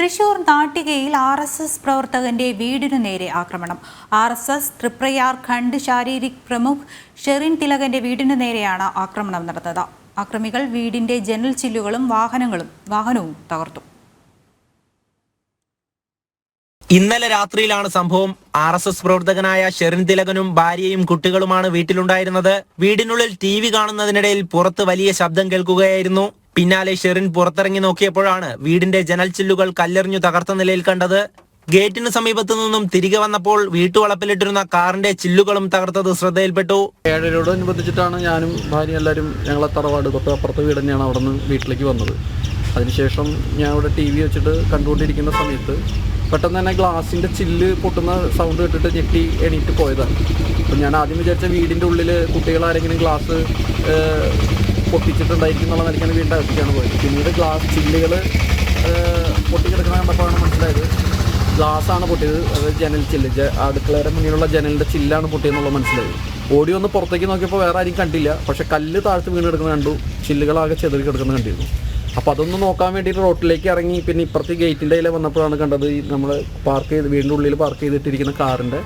തൃശൂർ നാട്ടികയിൽ R S S പ്രവർത്തകന്റെ വീടിനു നേരെ ആക്രമണം. R S S Triprayar Khand Sharirik Pramukh Sherin തിലകന്റെ വീടിനു നേരെയാണ് ആക്രമണം നടന്നത്. ആക്രമികൾ വീടിന്റെ ജനൽ ചില്ലുകളും വാഹനങ്ങളും വാഹനവും തകർത്തു. ഇന്നലെ രാത്രിയിലാണ് സംഭവം. ആർ എസ് എസ് പ്രവർത്തകനായ ഷെറിൻ തിലകനും ഭാര്യയും കുട്ടികളുമാണ് വീട്ടിലുണ്ടായിരുന്നത്. വീടിനുള്ളിൽ ടി വി കാണുന്നതിനിടയിൽ പുറത്ത് വലിയ ശബ്ദം കേൾക്കുകയായിരുന്നു. പിന്നാലെ ഷെറിൻ പുറത്തിറങ്ങി നോക്കിയപ്പോഴാണ് വീടിന്റെ ജനൽ ചില്ലുകൾ കല്ലെറിഞ്ഞു തകർത്ത നിലയിൽ കണ്ടത്. ഗേറ്റിന് സമീപത്തു നിന്നും തിരികെ വന്നപ്പോൾ വീട്ടുവളപ്പിലിട്ടിരുന്ന കാറിന്റെ ചില്ലുകളും തകർത്തത് ശ്രദ്ധയിൽപ്പെട്ടു. ഏഴരയോടനുബന്ധിച്ചിട്ടാണ് ഞാനും ഭാര്യ എല്ലാവരും ഞങ്ങളെ തറവാട് തൊട്ട് അപ്പുറത്തെ വീട് തന്നെയാണ് അവിടെ നിന്ന് വീട്ടിലേക്ക് വന്നത്. അതിനുശേഷം ഞാൻ അവിടെ ടി വി വെച്ചിട്ട് കണ്ടുകൊണ്ടിരിക്കുന്ന സമയത്ത് പെട്ടെന്ന് തന്നെ ഗ്ലാസിന്റെ ചില്ല് പൊട്ടുന്ന സൗണ്ട് കേട്ടിട്ട് ഞെട്ടി എണീറ്റ് പോയതാണ്. അപ്പം ഞാൻ ആദ്യം വിചാരിച്ച വീടിന്റെ ഉള്ളിൽ കുട്ടികൾ ആരെങ്കിലും ഗ്ലാസ് പൊട്ടിച്ചിട്ടുണ്ടായിരിക്കും എന്നുള്ള നിലയ്ക്കാണ് വീണ്ടും അകത്തേക്കാണ് പോയത്. പിന്നീട് ഗ്ലാസ് ചില്ലുകൾ പൊട്ടിക്കിടക്കണ കണ്ടപ്പോഴാണ് മനസ്സിലായത്. ഗ്ലാസ്സാണ് പൊട്ടിയത്. അത് ജനൽ ചില്ല്. അടുക്കളയുടെ മുന്നിലുള്ള ജനലിന്റെ ചില്ലാണ് പൊട്ടിയെന്നുള്ള മനസ്സിലായത് ഓടി ഒന്ന് പുറത്തേക്ക് നോക്കിയപ്പോൾ വേറെ ആരും കണ്ടില്ല. പക്ഷേ കല്ല് താഴ്ത്ത് വീണ് കിടക്കുന്ന കണ്ടു. ചില്ലുകളാകെ ചെതറി കിടക്കുന്ന കണ്ടിരുന്നു. അപ്പോൾ അതൊന്ന് നോക്കാൻ വേണ്ടിയിട്ട് റോട്ടിലേക്ക് ഇറങ്ങി. പിന്നെ ഇപ്പുറത്തെ ഗേറ്റിന്റെ അതിൽ വന്നപ്പോഴാണ് കണ്ടത് നമ്മൾ പാർക്ക് ചെയ്ത് വീടിന്റെ ഉള്ളിൽ പാർക്ക് ചെയ്തിട്ടിരിക്കുന്ന കാറിന്റെ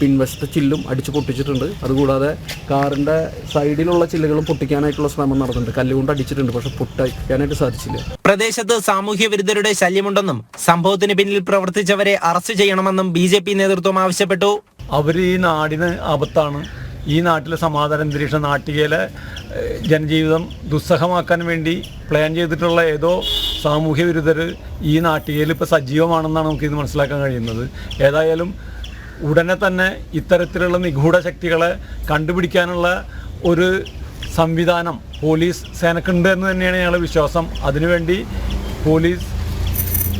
പിൻവശത്തെ ചില്ലും അടിച്ച് പൊട്ടിച്ചിട്ടുണ്ട്. അതുകൂടാതെ കാറിന്റെ സൈഡിലുള്ള ചില്ലുകളും പൊട്ടിക്കാനായിട്ടുള്ള ശ്രമം നടന്നിട്ടുണ്ട്. കല്ലുകൊണ്ട് അടിച്ചിട്ടുണ്ട് പക്ഷെ പൊട്ടിക്കാനായിട്ട് സാധിച്ചില്ല. പ്രദേശത്ത് സാമൂഹ്യ വിരുദ്ധരുടെ ശല്യമുണ്ടെന്നും സംഭവത്തിന് പിന്നിൽ പ്രവർത്തിച്ചവരെ അറസ്റ്റ് ചെയ്യണമെന്നും ബി നേതൃത്വം ആവശ്യപ്പെട്ടു. അവർ ഈ നാടിന് ആപത്താണ്. ഈ നാട്ടിലെ സമാധാന അന്തരീക്ഷം നാട്ടികയിലെ ജനജീവിതം ദുസ്സഹമാക്കാൻ വേണ്ടി പ്ലാൻ ചെയ്തിട്ടുള്ള ഏതോ സാമൂഹ്യ വിരുദ്ധർ ഈ നാട്ടികയിൽ ഇപ്പോൾ സജീവമാണെന്നാണ് നമുക്കിത് മനസ്സിലാക്കാൻ കഴിയുന്നത്. ഏതായാലും ഉടനെ തന്നെ ഇത്തരത്തിലുള്ള നിഗൂഢ ശക്തികളെ കണ്ടുപിടിക്കാനുള്ള ഒരു സംവിധാനം പോലീസ് സേനക്കുണ്ട് എന്ന് തന്നെയാണ് ഞങ്ങളുടെ വിശ്വാസം. അതിനുവേണ്ടി പോലീസ്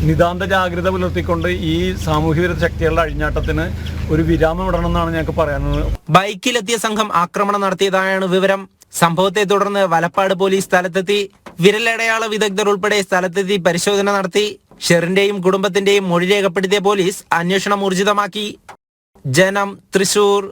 നിതാന്ത ജാഗ്രത പുലർത്തിക്കൊണ്ട് ഈ സാമൂഹ്യ വിരുദ്ധ ശക്തികളുടെ അഴിഞ്ഞാട്ടത്തിന് ഒരു വിരാമം ഇടണമെന്നാണ് ഞങ്ങൾക്ക് പറയാനുള്ളത്. ബൈക്കിലെത്തിയ സംഘം ആക്രമണം നടത്തിയതായാണ് വിവരം. സംഭവത്തെ തുടർന്ന് വലപ്പാട് പോലീസ് സ്ഥലത്തെത്തി. വിരലടയാള വിദഗ്ധർ ഉൾപ്പെടെ സ്ഥലത്തെത്തി പരിശോധന നടത്തി. ഷെറിന്റെയും കുടുംബത്തിന്റെയും മൊഴി രേഖപ്പെടുത്തിയ പോലീസ് അന്വേഷണം ഊർജിതമാക്കി. ജനം തൃശൂർ